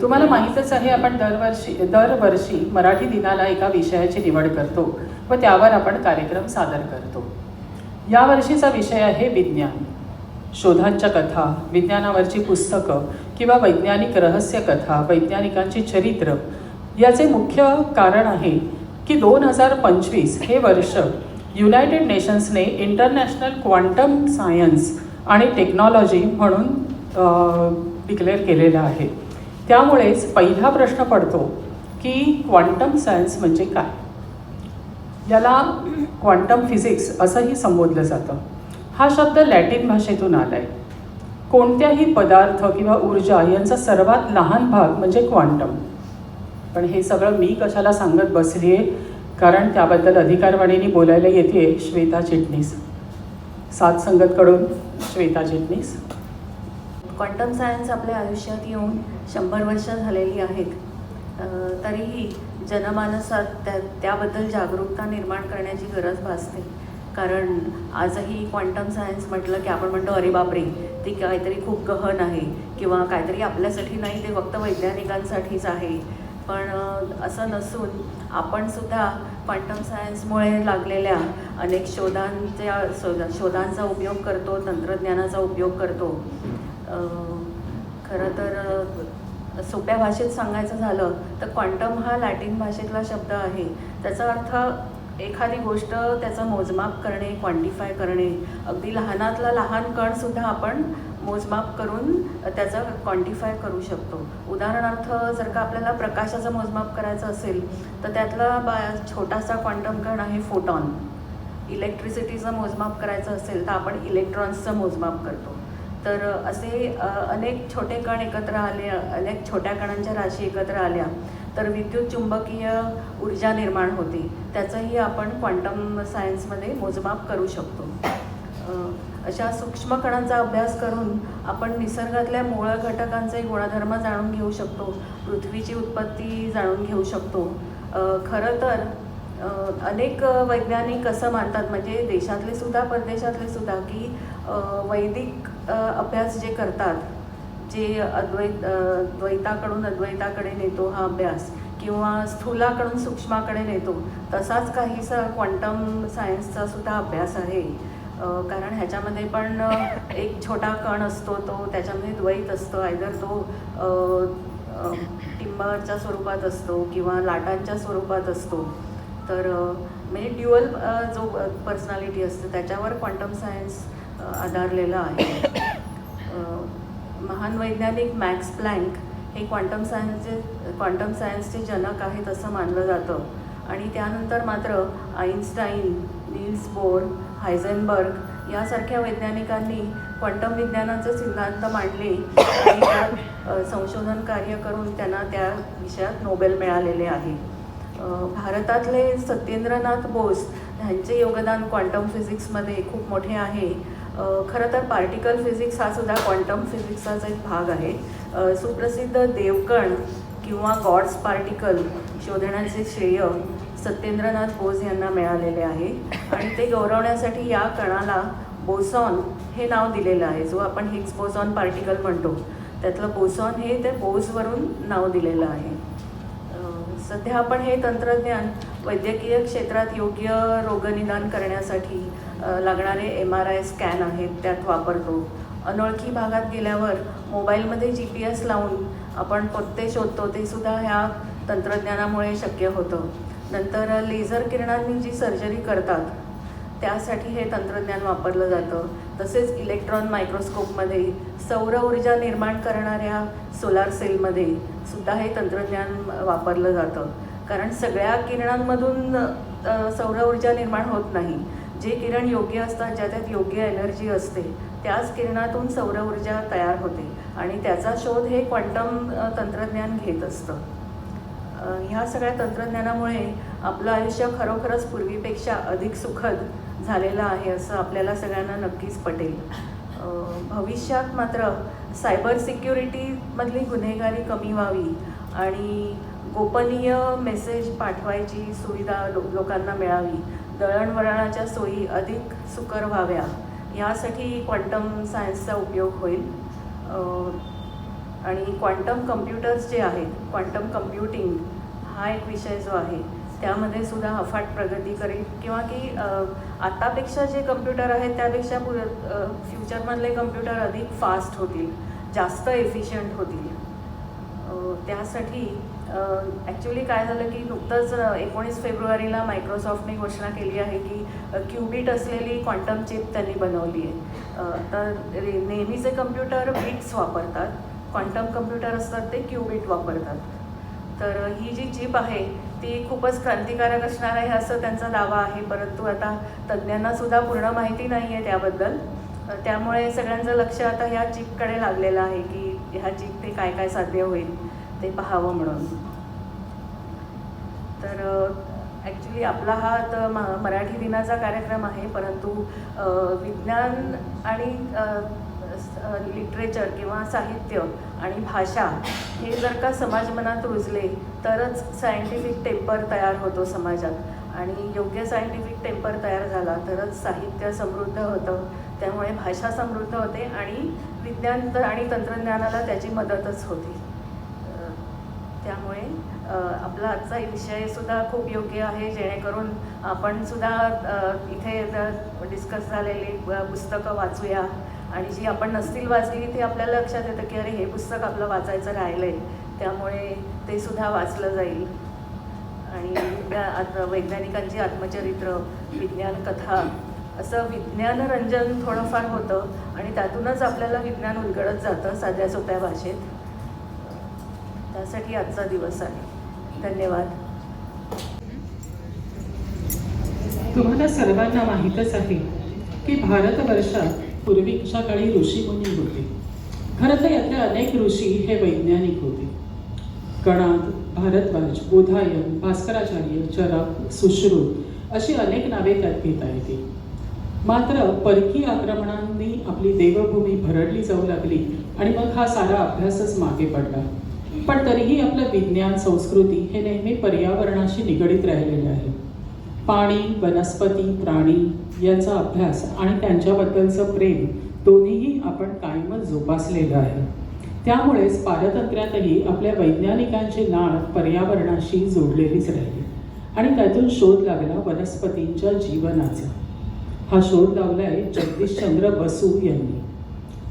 तुम्हाला माहीतच आहे आपण दरवर्षी दरवर्षी मराठी दिनाला एका विषयाची निवड करतो व त्यावर आपण कार्यक्रम सादर करतो. यावर्षीचा विषय आहे विज्ञान. शोधांच्या कथा विज्ञानावरची पुस्तकं किंवा वैज्ञानिक रहस्य कथा वैज्ञानिकांची चरित्र याचे मुख्य कारण आहे की दोन हजार पंचवीस हे वर्ष युनायटेड नेशन्सने इंटरनॅशनल क्वांटम सायन्स आणि टेक्नॉलॉजी म्हणून डिक्लेअर केलेलं आहे. त्यामुळेच पहिला प्रश्न पडतो की क्वांटम सायन्स म्हणजे काय? याला क्वांटम फिजिक्स असंही संबोधलं जातं. हा शब्द लॅटिन भाषेतून आला आहे कोणत्याही पदार्थ किंवा ऊर्जा यांचा सर्वात लहान भाग म्हणजे क्वांटम पण हे सगळं मी कशाला सांगत बसली? आहे कारण त्याबद्दल अधिकारवाणीने बोलायला येते श्वेता चिटणीस. सात संगतकडून श्वेता चिटणीस. क्वांटम सायन्स आपल्या आयुष्यात येऊन शंभर वर्ष झालेली आहेत. तरीही जनमानसात त्या त्याबद्दल जागरूकता निर्माण करण्याची गरज भासते. कारण आजही क्वांटम सायन्स म्हटलं की आपण म्हणतो अरे बापरे ती काहीतरी खूप गहन आहे किंवा काहीतरी आपल्यासाठी नाही ते फक्त वैज्ञानिकांसाठीच आहे. पण असं नसून आपण सुद्धा क्वांटम सायन्समुळे लागलेल्या अनेक शोधांच्या शोधा शोधांचा उपयोग करतो तंत्रज्ञानाचा उपयोग करतो. खरं तर सोप्या भाषेत सांगायचं झालं तर क्वांटम हा लॅटिन भाषेतला शब्द आहे. त्याचा अर्थ एखादी गोष्ट त्याचं मोजमाप करणे क्वांटिफाय करणे. अगदी लहानातला लहान कणसुद्धा आपण मोजमाप करून त्याचं क्वांटिफाय करू शकतो. उदाहरणार्थ जर का आपल्याला प्रकाशाचं मोजमाप करायचं असेल तर त्यातला बा छोटासा क्वांटम कण आहे फोटॉन इलेक्ट्रिसिटीचं मोजमाप करायचं असेल तर आपण इलेक्ट्रॉन्सचं मोजमाप करतो. तर असे अनेक छोटे कण एकत्र आले अनेक छोट्या कणांच्या राशी एकत्र आल्या तर विद्युत चुंबकीय ऊर्जा निर्माण होते. त्याचंही आपण क्वांटम सायन्समध्ये मोजमाप करू शकतो. अशा सूक्ष्म कणांचा अभ्यास करून आपण निसर्गातल्या मूळ घटकांचे गुणधर्म जाणून घेऊ शकतो पृथ्वीची उत्पत्ती जाणून घेऊ शकतो. खरं तर अनेक वैज्ञानिक असं मानतात म्हणजे देशातले सुद्धा परदेशातले सुद्धा की वैदिक अभ्यास जे करतात जे अद्वैत द्वैताकडून अद्वैताकडे नेतो हा अभ्यास किंवा स्थूलाकडून सूक्ष्माकडे नेतो तसाच काहीसा क्वांटम सायन्सचा सुद्धा अभ्यास आहे. कारण ह्याच्यामध्ये पण एक छोटा कण असतो तो त्याच्यामध्ये द्वैत असतो आयदर तो टिंबरच्या टिंबाच्या स्वरूपात असतो किंवा लाटांच्या स्वरूपात असतो. तर म्हणजे ड्युअल जो पर्सनॅलिटी असते त्याच्यावर क्वांटम सायन्स आधारलेलं आहे. महान वैज्ञानिक मॅक्स प्लँक हे क्वांटम सायन्सचे क्वांटम सायन्सचे जनक आहेत असं मानलं जातं. आणि त्यानंतर मात्र आईन्स्टाईन नील्स बोर हायझेनबर्ग यासारख्या वैज्ञानिकांनी क्वांटम विज्ञानाचे सिद्धांत मांडले आणि त्यात संशोधन कार्य करून त्यांना त्या विषयात नोबेल मिळालेले आहे. भारतातले सत्येंद्रनाथ बोस ह्यांचे योगदान क्वांटम फिजिक्समध्ये खूप मोठे आहे. खरं तर पार्टिकल फिजिक्स हा सुद्धा क्वांटम फिजिक्सचाच एक भाग आहे. सुप्रसिद्ध देवकण किंवा गॉड्स पार्टिकल शोधण्याचे श्रेय सत्येंद्रनाथ बोस यांना मिळालेले आहे. आणि ते गौरवण्यासाठी या कणाला बोसॉन हे नाव दिलेलं आहे जो आपण हिक्स बोसॉन पार्टिकल म्हणतो. त्यातलं बोसॉन हे ते बोसवरून नाव दिलेलं आहे. सध्या आपण हे तंत्रज्ञान वैद्यकीय क्षेत्रात योग्य रोगनिदान करण्यासाठी लागणारे एम आर आय स्कॅन आहेत त्यात वापरतो. अनोळखी भागात गेल्यावर मोबाईलमध्ये जी पी एस लावून आपण पत्ते शोधतो ते सुद्धा ह्या तंत्रज्ञानामुळे शक्य होतं. नंतर लेझर किरणांनी जी सर्जरी करतात त्यासाठी हे तंत्रज्ञान वापरलं जातं. तसेच इलेक्ट्रॉन मायक्रोस्कोपमध्ये सौर ऊर्जा निर्माण करणाऱ्या सोलार सेलमध्ये सुद्धा हे तंत्रज्ञान वापरलं जातं. कारण सगळ्या किरणांमधून सौर ऊर्जा निर्माण होत नाही. जे किरण योग्य असतात ज्याच्यात योग्य एनर्जी असते त्याच किरणातून सौर ऊर्जा तयार होते. आणि त्याचा शोध हे क्वांटम तंत्रज्ञान घेत असतं. ह्या सगळ्या तंत्रज्ञानामुळे आपलं आयुष्य खरोखरच पूर्वीपेक्षा अधिक सुखद झालेलं आहे असं आपल्याला सगळ्यांना नक्कीच पटेल. भविष्यात मात्र सायबर सिक्युरिटीमधली गुन्हेगारी कमी व्हावी आणि गोपनीय मेसेज पाठवायची सुविधा लो लोकांना मिळावी. दळणवळणाच्या सोयी अधिक सुकर व्हाव्या. यासाठी क्वांटम सायन्सचा उपयोग होईल. आणि क्वांटम कम्प्युटर्स जे आहेत क्वांटम कम्प्युटिंग हा एक विषय जो आहे त्यामध्ये सुद्धा अफाट प्रगती करेल. किंवा की आतापेक्षा जे कम्प्युटर आहेत त्यापेक्षा पु फ्युचरमधले कम्प्युटर अधिक फास्ट होतील जास्त एफिशियंट होतील. त्यासाठी ॲक्च्युली काय झालं की नुकतंच एकोणीस फेब्रुवारीला मायक्रोसॉफ्टने घोषणा केली आहे की क्युबिट असलेली क्वांटम चिप त्यांनी बनवली आहे. तर रे- नेहमीचे कम्प्युटर बिट्स वापरतात. क्वांटम कम्प्युटर असतात ते क्युबिट वापरतात. तर ही जी चिप आहे ती खूपच क्रांतिकारक असणार आहे असं त्यांचा दावा आहे. परंतु आता तज्ज्ञांना सुद्धा पूर्ण माहिती नाही आहे त्याबद्दल. त्यामुळे सगळ्यांचं लक्ष आता ह्या चिपकडे लागलेलं आहे की ह्या चिप ते काय काय साध्य होईल ते पाहावं म्हणून. तर ॲक्च्युली आपला हा तर म मराठी दिनाचा कार्यक्रम आहे. परंतु विज्ञान आणि लिटरेचर किंवा साहित्य आणि भाषा हे जर का समाज मनात रुजले तरच सायंटिफिक टेम्पर तयार होतो समाजात. आणि योग्य सायंटिफिक टेम्पर तयार झाला तरच साहित्य समृद्ध होतं. त्यामुळे भाषा समृद्ध होते आणि विज्ञान तर आणि तंत्रज्ञानाला त्याची मदतच होते. त्यामुळे आपला आजचा विषयसुद्धा खूप योग्य आहे जेणेकरून आपण सुद्धा इथे डिस्कस झालेली पुस्तकं वाचूया. आणि जी आपण नसतील वाचली ती आपल्याला लक्षात येतं की अरे हे पुस्तक आपलं वाचायचं राहिलं आहे त्यामुळे ते सुद्धा वाचलं जाईल. आणि आत- वैज्ञानिकांची आत्मचरित्र विज्ञान कथा असं विज्ञानरंजन थोडंफार होतं आणि त्यातूनच आपल्याला विज्ञान उलगडत जातं साध्या सोप्या भाषेत. त्यासाठी आजचा दिवस आहे. धन्यवाद. तुम्हाला सर्वांना माहीतच आहे की भारतवर्षात पूर्वीच्या काळी ऋषीमुनी होते. खरं तर यातले अनेक ऋषी हे वैज्ञानिक होते. कणाद भारद्वाज बोधायन भास्कराचार्य चरक सुश्रुत अशी अनेक नावे त्यात घेता येतील मात्र परकीय आक्रमणांनी आपली देवभूमी भरडली जाऊ लागली आणि मग हा सारा अभ्यासच मागे पडला. पण तरीही आपलं विज्ञान संस्कृती हे नेहमी पर्यावरणाशी निगडीत राहिलेले आहे. पाणी वनस्पती प्राणी याचा अभ्यास आणि त्यांच्याबद्दलचं प्रेम दोन्हीही आपण कायमच जोपासलेलं आहे. त्यामुळेच पारतंत्र्यातही आपल्या वैज्ञानिकांची नाळ पर्यावरणाशी जोडलेलीच राहिली आणि त्यातून शोध लागला वनस्पतींच्या जीवनाचा. हा शोध लावलाय जगदीशचंद्र बसू यांनी.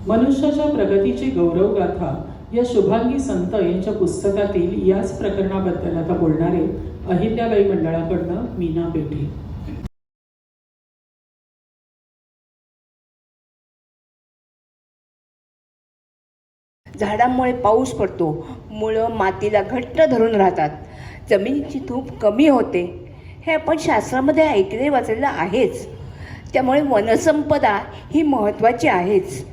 मनुष्याच्या प्रगतीची गौरवगाथा या शुभांगी संत यांच्या पुस्तकातील याच प्रकरणाबद्दल आता बोलणारे अहिल्याबाई मंडळाकडनं मीना पेठे झाडांमुळे पाऊस पडतो. मुळं मातीला घट्ट धरून राहतात. जमिनीची धूप कमी होते. हे आपण शास्त्रामध्ये ऐकले वाचलेलं आहेच. त्यामुळे वनसंपदा ही महत्त्वाची आहेच.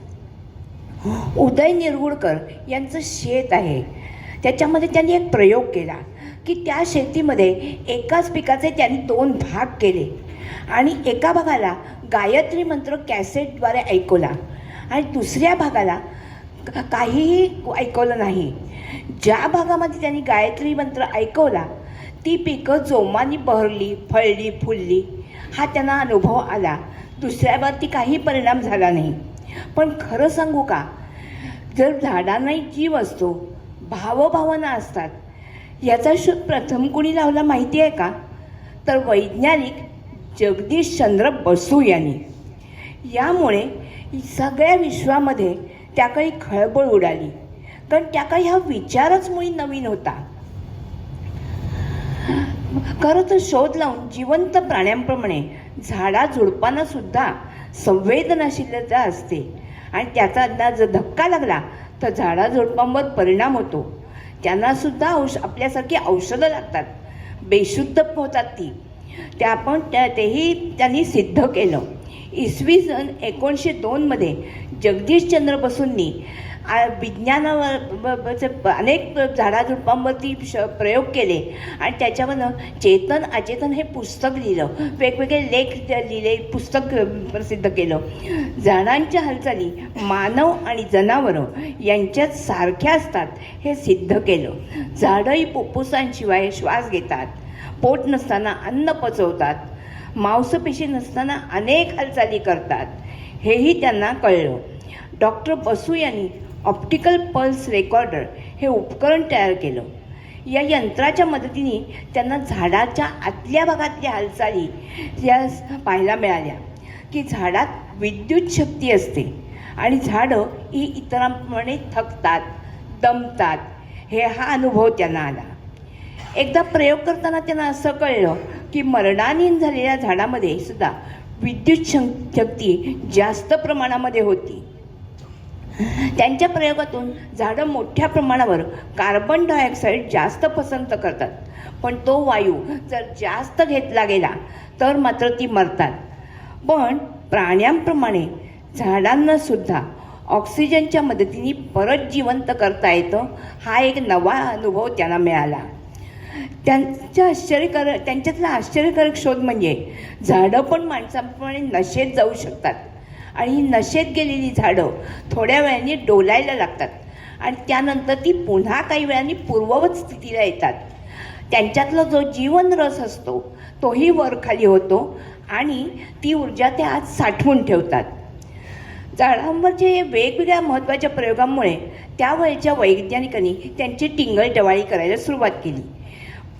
उदय निरगुडकर यांचं शेत आहे. त्याच्यामध्ये त्यांनी एक प्रयोग केला की त्या शेतीमध्ये एकाच पिकाचे त्यांनी दोन भाग केले. आणि एका भागाला गायत्री मंत्र कॅसेटद्वारे ऐकवला आणि दुसऱ्या भागाला काहीही ऐकवलं नाही. ज्या भागामध्ये त्यांनी गायत्री मंत्र ऐकवला ती पिकं जोमाने बहरली फळली फुलली हा त्यांना अनुभव आला. दुसऱ्यावरती काही परिणाम झाला नाही. पण खरं सांगू का? जर झाडांनाही जीव असतो भावभावना असतात याचा शोध प्रथम कुणी लावला माहिती आहे का? तर वैज्ञानिक जगदीशचंद्र बसू यांनी. यामुळे सगळ्या विश्वामध्ये त्या काळी खळबळ उडाली. कारण त्या काही हा विचारच मुळी नवीन होता. खरं तर शोध लावून जिवंत प्राण्यांप्रमाणे झाडा झुडपांना सुद्धा संवेदनशीलता असते. आणि त्याचा अंदाज जर धक्का लागला तर झाडा झुडपांवर परिणाम होतो. त्यांना सुद्धा औष आपल्यासारखी औषधं लागतात. बेशुद्ध होतात ती. त्या आपण त्या तेही त्यांनी सिद्ध केलं. इसवी सन एकोणीसशे दोनमध्ये जगदीशचंद्र बसूंनी विज्ञानावर अनेक झाडाझुडपांवरती श प्रयोग केले. आणि त्याच्यावरनं चेतन अचेतन हे पुस्तक लिहिलं. वेगवेगळे लेख लिहिले पुस्तक प्रसिद्ध केलं. झाडांच्या हालचाली मानव आणि जनावरं यांच्यात सारख्या असतात हे सिद्ध केलं. झाडंही फुफ्फुसांशिवाय श्वास घेतात. पोट नसताना अन्न पचवतात. मांसपेशी नसताना अनेक हालचाली करतात. हेही त्यांना कळलं. डॉक्टर बसू यांनी ऑप्टिकल पल्स रेकॉर्डर हे उपकरण तयार केलं. या यंत्राच्या मदतीने त्यांना झाडाच्या आतल्या भागातल्या हालचाली या पाहायला मिळाल्या. की झाडात विद्युत शक्ती असते आणि झाडं ही इतरांप्रमाणे थकतात दमतात. हे हा अनुभव त्यांना आला. एकदा प्रयोग करताना त्यांना असं कळलं की मरणाधीन झालेल्या झाडामध्ये सुद्धा विद्युत शक्ती जास्त प्रमाणामध्ये होती. त्यांच्या प्रयोगातून झाडं मोठ्या प्रमाणावर कार्बन डायऑक्साईड जास्त पसंत करतात. पण तो वायू जर जास्त घेतला गेला तर मात्र ती मरतात. पण प्राण्यांप्रमाणे झाडांना सुद्धा ऑक्सिजनच्या मदतीने परत जिवंत करता येतं हा एक नवा अनुभव त्यांना मिळाला. त्यांच्या आश्चर्यकारक त्यांच्यातला आश्चर्यकारक शोध म्हणजे झाडं पण माणसाप्रमाणे नशेत जाऊ शकतात. आणि ही नशेत गेलेली झाडं थोड्या वेळाने डोलायला लागतात. आणि त्यानंतर ती पुन्हा काही वेळाने पूर्ववत स्थितीला येतात. त्यांच्यातला जो जीवन रस असतो तोही वर खाली होतो आणि ती ऊर्जा ते आज साठवून ठेवतात. झाडांवरचे वेगवेगळ्या महत्त्वाच्या प्रयोगांमुळे त्या वेळच्या वैज्ञानिकांनी त्यांची टिंगल करायला सुरुवात केली.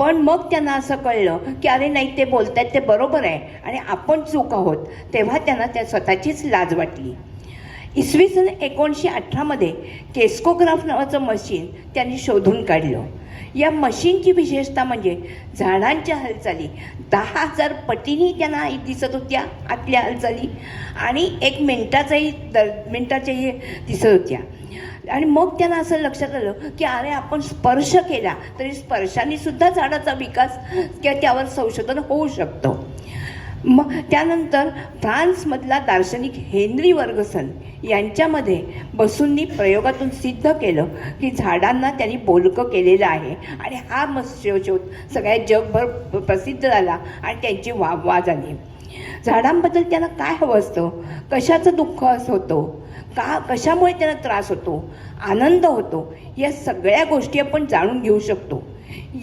पण मग त्यांना असं कळलं की अरे नाही ते बोलत आहेत ते बरोबर आहे. आणि आपण चूक आहोत. तेव्हा त्यांना त्या स्वतःचीच लाज वाटली. इसवी सन एकोणीसशे अठरामध्ये केस्कोग्राफ नावाचं मशीन त्यांनी शोधून काढलं. या मशीनची विशेषता म्हणजे झाडांच्या हालचाली. दहा हजार पटीने त्यांना दिसत होत्या आतल्या हालचाली. आणि एक मिनटाचाही दर मिनटाच्याही दिसत होत्या. आणि मग त्यांना असं लक्षात आलं की अरे आपण स्पर्श केला तरी स्पर्शाने सुद्धा झाडाचा विकास किंवा त्यावर संशोधन होऊ शकतं. मग त्यानंतर फ्रान्समधला दार्शनिक हेनरी वर्गसन यांच्यामध्ये बसूंनी प्रयोगातून सिद्ध केलं की झाडांना त्यांनी बोलकं केलेलं आहे. आणि हा मत्स्यशोध सगळ्या जगभर प्रसिद्ध झाला आणि त्यांची वा वाज झाली झाडांबद्दल त्यांना काय हवं असतं? कशाचं दुःख असं होतं? का कशामुळे त्यांना त्रास होतो? आनंद होतो? या सगळ्या गोष्टी आपण जाणून घेऊ शकतो.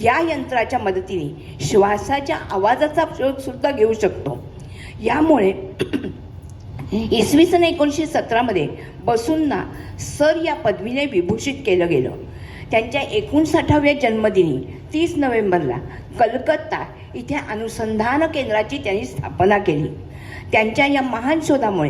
या यंत्राच्या मदतीने श्वासाच्या आवाजाचा शोधसुद्धा घेऊ शकतो. यामुळे इसवी सन एकोणीसशे सतरामध्ये बसूंना सर या पदवीने विभूषित केलं गेलं. त्यांच्या एकोणसाठाव्या जन्मदिनी तीस नोव्हेंबरला कलकत्ता इथे अनुसंधान केंद्राची त्यांनी स्थापना केली. त्यांच्या या महान शोधामुळे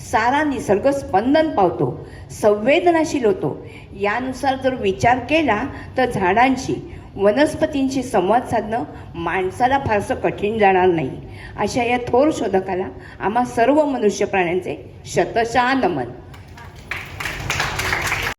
सारा निसर्ग स्पंदन पावतो संवेदनाशील होतो. यानुसार जर विचार केला तर झाडांशी वनस्पतींशी संवाद साधणं माणसाला फारसं कठीण जाणार नाही. अशा या थोर शोधकाला आम्हा सर्व मनुष्य प्राण्यांचे शतशः नमन.